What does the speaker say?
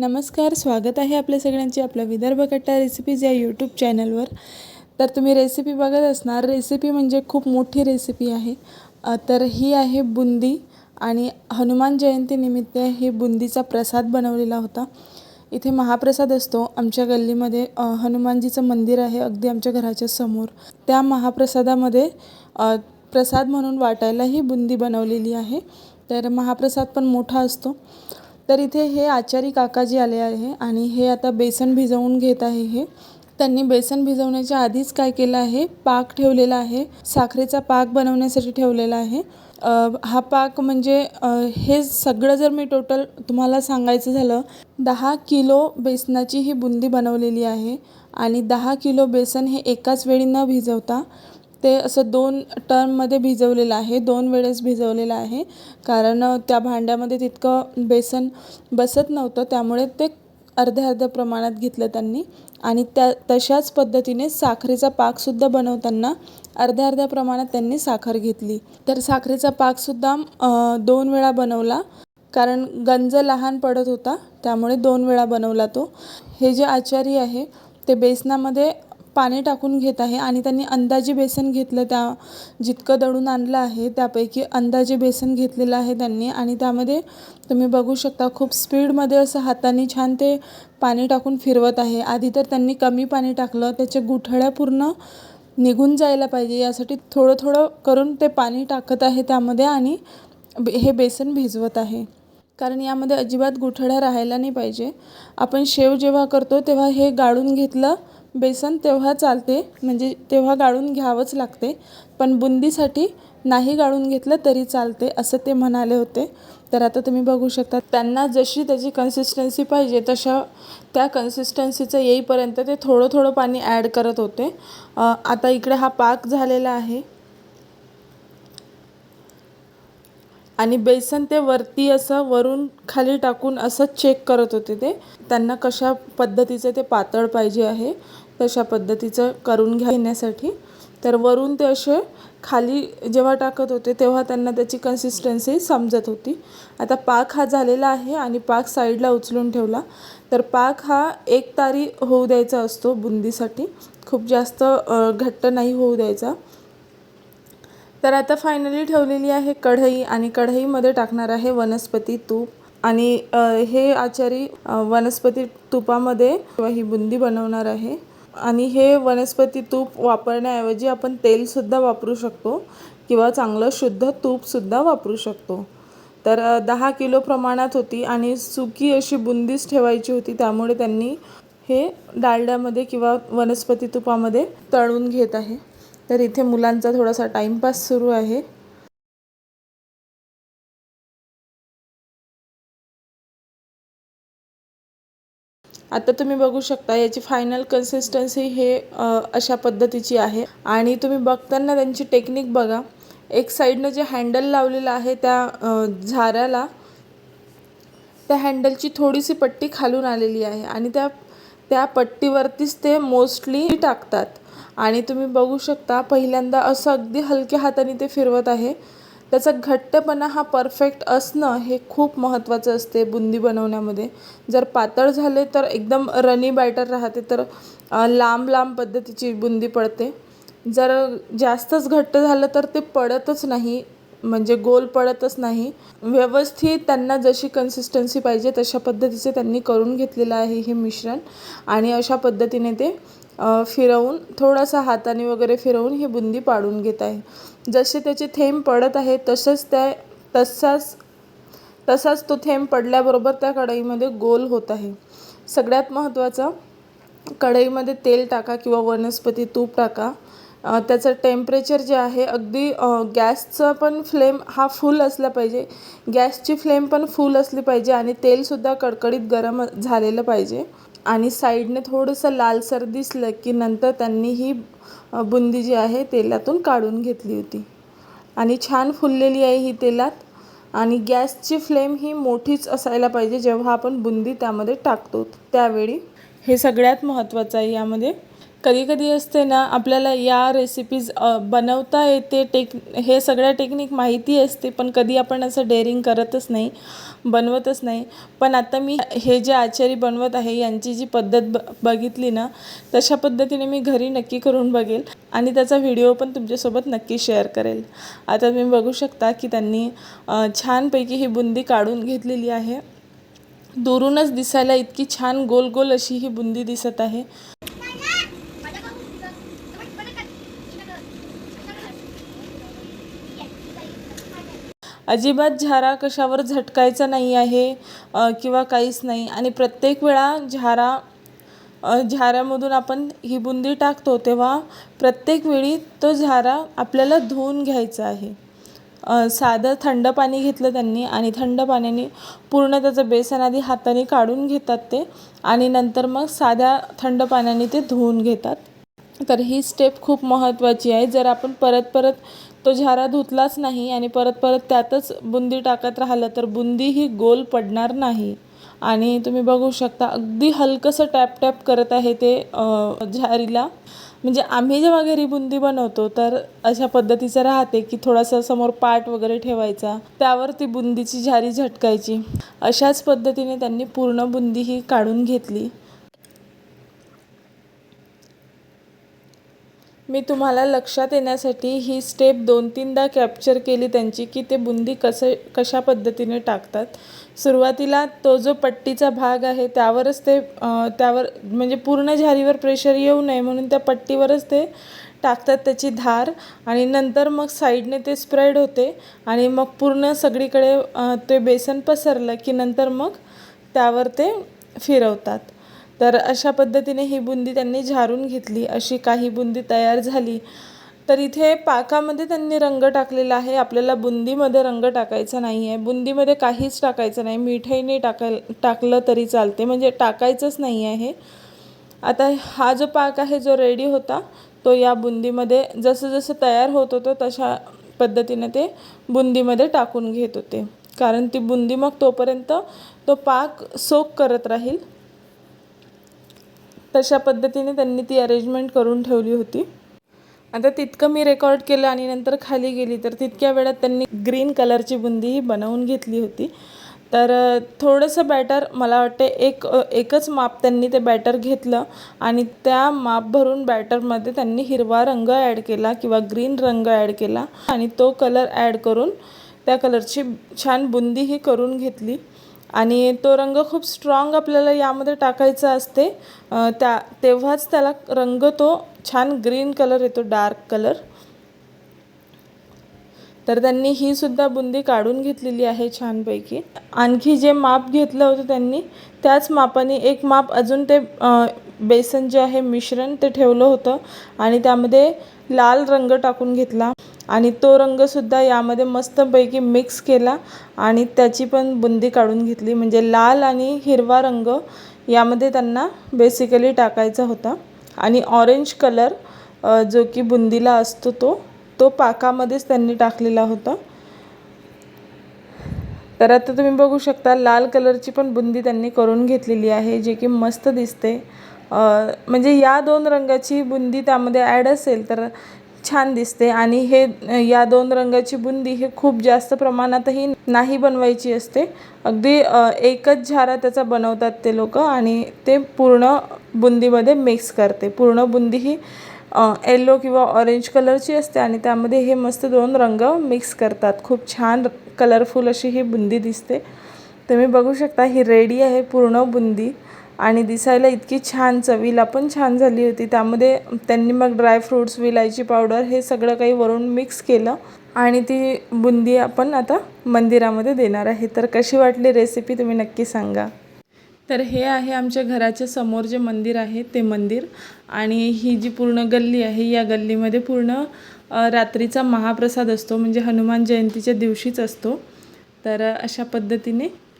नमस्कार स्वागत आहे आपल्या सगळ्यांचे आपल्या विदर्भ कट्टा रेसिपीज या यूट्यूब चॅनलवर तर तुम्ही रेसिपी बघत असणार. रेसिपी म्हणजे खूप मोठी रेसिपी आहे. तर ही आहे बुंदी आणि हनुमान जयंतीनिमित्त हे बुंदीचा प्रसाद बनवलेला होता. इथे महाप्रसाद असतो. आमच्या गल्लीमध्ये हनुमानजीचं मंदिर आहे अगदी आमच्या घराच्या समोर. त्या महाप्रसादामध्ये प्रसाद म्हणून वाटायला ही बुंदी बनवलेली आहे. तर महाप्रसाद पण मोठा असतो. तर इथे हे आचारी काकाजी आले आहे आणि हे आता बेसन भिजवून घेत आहे हे. त्यांनी बेसन भिजवण्याच्या आधीच काय केलं आहे? पाक ठेवलेला आहे. साखरेचा पाक बनवण्यासाठी ठेवलेला आहे. हा पाक म्हणजे हे सगळं जर मी टोटल तुम्हाला सांगायचं झालं दहा किलो बेसनाची ही बुंदी बनवलेली आहे आणि दहा किलो बेसन हे एकाच वेळी न भिजवता ते असं दोन टर्ममध्ये भिजवलेलं आहे दोन वेळेस भिजवलेलं आहे. कारण त्या भांड्यामध्ये तितकं बेसन बसत नव्हतं त्यामुळे ते अर्ध्या अर्ध्या प्रमाणात घेतलं त्यांनी. आणि त्या तशाच पद्धतीने साखरेचा पाकसुद्धा बनवताना अर्ध्या अर्ध्या प्रमाणात त्यांनी साखर घेतली. तर साखरेचा पाकसुद्धा दोन वेळा बनवला. कारण गंज लहान पडत होता त्यामुळे दोन वेळा बनवला तो. हे जे आचारी आहे ते बेसनामध्ये पाणी टाकून घेत आहे आणि त्यांनी अंदाजे बेसन घेतलं त्या जितकं दळून आणलं आहे त्यापैकी अंदाजे बेसन घेतलेलं आहे त्यांनी. आणि त्यामध्ये तुम्ही बघू शकता खूप स्पीडमध्ये असं हाताने छान ते पाणी टाकून फिरवत आहे. आधी तर त्यांनी कमी पाणी टाकलं त्याच्या गुठळ्या पूर्ण निघून जायला पाहिजे. यासाठी थोडं थोडं करून ते पाणी टाकत आहे त्यामध्ये आणि बे- हे बेसन भिजवत आहे. कारण यामध्ये अजिबात गुठळ्या राहायला नाही पाहिजे. आपण शेव जेव्हा करतो तेव्हा हे गाळून घेतलं बेसन तेव्हा चालते म्हणजे तेव्हा गाळून घ्यावंच लागते. पण बुंदीसाठी नाही गाळून घेतलं तरी चालते असं ते म्हणाले होते. तर आता तुम्ही बघू शकता त्यांना जशी त्याची कन्सिस्टन्सी पाहिजे तशा त्या कन्सिस्टन्सीचं येईपर्यंत ते थोडं थोडं पाणी ॲड करत होते. आता इकडे हा पाक झालेला आहे. आणि बेसन ते वरती असं वरून खाली टाकून असं चेक करत होते ते. त्यांना कशा पद्धतीचं ते पातळ पाहिजे आहे तशा पद्धतीचं करून घेण्यासाठी. तर वरून ते असे खाली जेव्हा टाकत होते तेव्हा त्यांना त्याची कन्सिस्टन्सी समजत होती. आता पाक हा झालेला आहे आणि पाक साईडला उचलून ठेवला. तर पाक हा एक तारी होऊ द्यायचा असतो बुंदीसाठी. खूप जास्त घट्ट नाही होऊ द्यायचा. तर आता फायनली ठेवलेली आहे कढई आणि कढईमध्ये टाकणार आहे वनस्पती तूप. आणि हे आचारी वनस्पती तुपामध्ये ही बुंदी बनवणार आहे. आणि हे वनस्पती तूप वापरण्याऐवजी आपण तेलसुद्धा वापरू शकतो किंवा चांगलं शुद्ध तूपसुद्धा वापरू शकतो. तर दहा किलो प्रमाणात होती आणि सुकी अशी बुंदीच ठेवायची होती. त्यामुळे त्यांनी हे डालड्यामध्ये किंवा वनस्पती तुपामध्ये तळून घेत आहे. तर इथे मुलांचा थोडासा टाईमपास सुरू आहे. आता तुम्ही बघू शकता याची फायनल कन्सिस्टन्सी हे अशा पद्धतीची आहे. आणि तुम्ही बघताना त्यांची टेक्निक बघा. एक साईडनं जे हँडल लावलेलं आहे त्या झाऱ्याला त्या हँडलची थोडीशी पट्टी खालून आलेली आहे. आणि त्या त्या पट्टीवरतीच ते मोस्टली टाकतात. आणि तुम्ही बघू शकता पहिल्यांदा असं अगदी हलक्या हाताने ते फिरवत आहे. त्याचा घट्टपणा हा परफेक्ट असणं हे खूप महत्त्वाचं असते बुंदी बनवण्यामध्ये. जर पातळ झाले तर एकदम रनी बॅटर राहते तर लांब लांब पद्धतीची बुंदी पडते. जर जास्तच घट्ट झालं तर ते पडतच नाही म्हणजे गोल पडतच नाही. व्यवस्थित त्यांना जशी कन्सिस्टन्सी पाहिजे तशा पद्धतीचे त्यांनी करून घेतलेलं आहे हे मिश्रण. आणि अशा पद्धतीने ते फिरवून थोडासा हाताने वगैरे फिरवून ही बुंदी पाडून घेत आहे. जसे त्याचे थेंब पडत आहे तसंच त्या तसाच तसाच तो थेंब पडल्याबरोबर त्या कढईमध्ये गोल होत आहे. सगळ्यात महत्त्वाचं कढईमध्ये तेल टाका किंवा वनस्पती तूप टाका. त्याचं टेम्परेचर जे आहे अगदी गॅसचं गॅसचा पण फ्लेम हा फुल असला पाहिजे. गॅसची फ्लेम पण फुल असली पाहिजे आणि तेलसुद्धा कडकडीत गरम झालेलं पाहिजे. आणि साईडने थोडंसं लालसर दिसलं की नंतर त्यांनी ही बुंदी जी आहे तेलातून काढून घेतली होती. आणि छान फुललेली आहे ही तेलात. आणि गॅसची फ्लेम ही मोठीच असायला पाहिजे जेव्हा आपण बुंदी त्यामध्ये टाकतो. त्यावेळी हे सगळ्यात महत्त्वाचं आहे यामध्ये. कधी कधी असते ना आपल्याला या रेसिपीज बनवता येते टेक हे सगळ्या टेक्निक माहिती असते पण कधी आपण असं डेअरिंग करतच नाही बनवतच नाही. पण आता मी हे जे आचारी बनवत आहे यांची जी पद्धत ब बघितली ना तशा पद्धतीने मी घरी नक्की करून बघेल आणि त्याचा व्हिडिओ पण तुमच्यासोबत नक्की शेअर करेल. आता तुम्ही बघू शकता की त्यांनी छानपैकी ही बुंदी काढून घेतलेली आहे. दुरूनच दिसायला इतकी छान गोल गोल अशी ही बुंदी दिसत आहे. अजिबात झारा कशावर झटकायचा नाही आहे किंवा काहीच नाही. आणि प्रत्येक वेळा झारा झाऱ्यामधून आपण ही बुंदी टाकतो तेव्हा प्रत्येक वेळी तो झारा आपल्याला धुवून घ्यायचा आहे. साधं थंड पाणी घेतलं त्यांनी आणि थंड पाण्याने पूर्ण त्याचं बेसन आधी हाताने काढून घेतात ते आणि नंतर मग साध्या थंड पाण्याने ते धुवून घेतात. तर ही स्टेप खूप महत्त्वाची आहे. जर आपण परत परत तो झारा धुतलाच नाही आणि परत परत त्यातच बुंदी टाकत राहिलं तर बुंदी ही गोल पडणार नाही. आणि तुम्ही बघू शकता अगदी हलकंसं टॅप टॅप करत आहे ते झारीला. म्हणजे आम्ही जेव्हा घरी बुंदी बनवतो तर अशा पद्धतीचं राहते की थोडासा समोर पाट वगैरे ठेवायचा त्यावर ती बुंदीची झारी झटकायची. अशाच पद्धतीने त्यांनी पूर्ण बुंदी ही काढून घेतली. मी तुम्हाला लक्षात येण्यासाठी ही स्टेप दोन तीनदा कॅप्चर केली त्यांची की ते बुंदी कसं कशा पद्धतीने टाकतात. सुरुवातीला तो जो पट्टीचा भाग आहे त्यावरच ते त्यावर म्हणजे पूर्ण झारीवर प्रेशर येऊ नये म्हणून त्या पट्टीवरच ते टाकतात त्याची धार आणि नंतर मग साईडने ते स्प्रेड होते आणि मग पूर्ण सगळीकडे ते बेसन पसरलं की नंतर मग त्यावर ते फिरवतात. तर अशा पद्धतीने ही बुंदी त्यांनी झारून घेतली. अशी काही बुंदी तयार झाली. तर इथे पाकामध्ये त्यांनी रंग टाकलेला आहे. आपल्याला बुंदीमध्ये रंग टाकायचा नाही आहे बुंदीमध्ये काहीच टाकायचं नाही. मिठाई नाही टाकाय टाकलं तरी चालते. म्हणजे टाकायचंच नाही आहे आता हा जो पाक आहे जो रेडी होता तो या बुंदीमध्ये जसं जसं तयार होत होतं तशा पद्धतीने ते बुंदीमध्ये टाकून घेत होते. कारण ती बुंदी मग तोपर्यंत तो पाक सोक करत राहील. तशा पद्धतीने त्यांनी ती अरेंजमेंट करून ठेवली होती. आता तितकं मी रेकॉर्ड केलं आणि नंतर खाली गेली तर तितक्या वेळात त्यांनी ग्रीन कलरची बुंदी ही बनवून घेतली होती. तर थोडंसं बॅटर मला वाटते एक एकच माप त्यांनी ते बॅटर घेतलं आणि त्या माप भरून बॅटरमध्ये त्यांनी हिरवा रंग ॲड केला किंवा ग्रीन रंग ॲड केला आणि तो कलर ॲड करून त्या कलरची छान बुंदी ही करून घेतली. आणि तो रंग खूप स्ट्रॉंग आपल्याला यामध्ये टाकायचा असते. त्या तेव्हाच त्याला रंग तो छान ग्रीन कलर येतो डार्क कलर तर त्यांनी ही सुद्धा बुंदी काढून घेतलेली आहे छानपैकी. आणखी जे माप घेतलं होतं त्यांनी त्याच मापाने एक माप अजून ते बेसन जे आहे मिश्रण ते ठेवलं होतं. आणि त्यामध्ये लाल रंग टाकून घेतला. आणि तो रंगसुद्धा यामध्ये मस्तपैकी मिक्स केला आणि त्याची पण बुंदी काढून घेतली. म्हणजे लाल आणि हिरवा रंग यामध्ये त्यांना बेसिकली टाकायचा होता. आणि ऑरेंज कलर जो की बुंदीला असतो तो तो पाकामध्येच त्यांनी टाकलेला होता. तर आता तुम्ही बघू शकता लाल कलरची पण बुंदी त्यांनी करून घेतलेली आहे जे की मस्त दिसते. म्हणजे या दोन रंगाची बुंदी त्यामध्ये ॲड असेल तर छान दिसते आणि हे या दोन रंगाची बुंदी हे खूप जास्त प्रमाणातही नाही बनवायची असते. अगदी एकच झारा त्याचा बनवतात ते लोक आणि ते पूर्ण बुंदीमध्ये मिक्स करते. पूर्ण बुंदी ही येल्लो किंवा ऑरेंज कलरची असते आणि त्यामध्ये हे मस्त दोन रंग मिक्स करतात. खूप छान कलरफुल अशी ही बुंदी दिसते. तुम्ही बघू शकता ही रेडी आहे पूर्ण बुंदी. आणि दिसायला इतकी छान चवीला पण छान झाली होती. त्यामध्ये त्यांनी मग ड्रायफ्रूट्स विलायची पावडर हे सगळं काही वरून मिक्स केलं आणि ती बुंदी आपण आता मंदिरामध्ये देणार आहे. तर कशी वाटली रेसिपी तुम्ही नक्की सांगा. तर हे आहे आमच्या घराच्या समोर जे मंदिर आहे ते मंदिर आणि ही जी पूर्ण गल्ली आहे या गल्लीमध्ये पूर्ण रात्रीचा महाप्रसाद असतो. म्हणजे हनुमान जयंतीच्या दिवशीच असतो. तर अशा पद्धतीने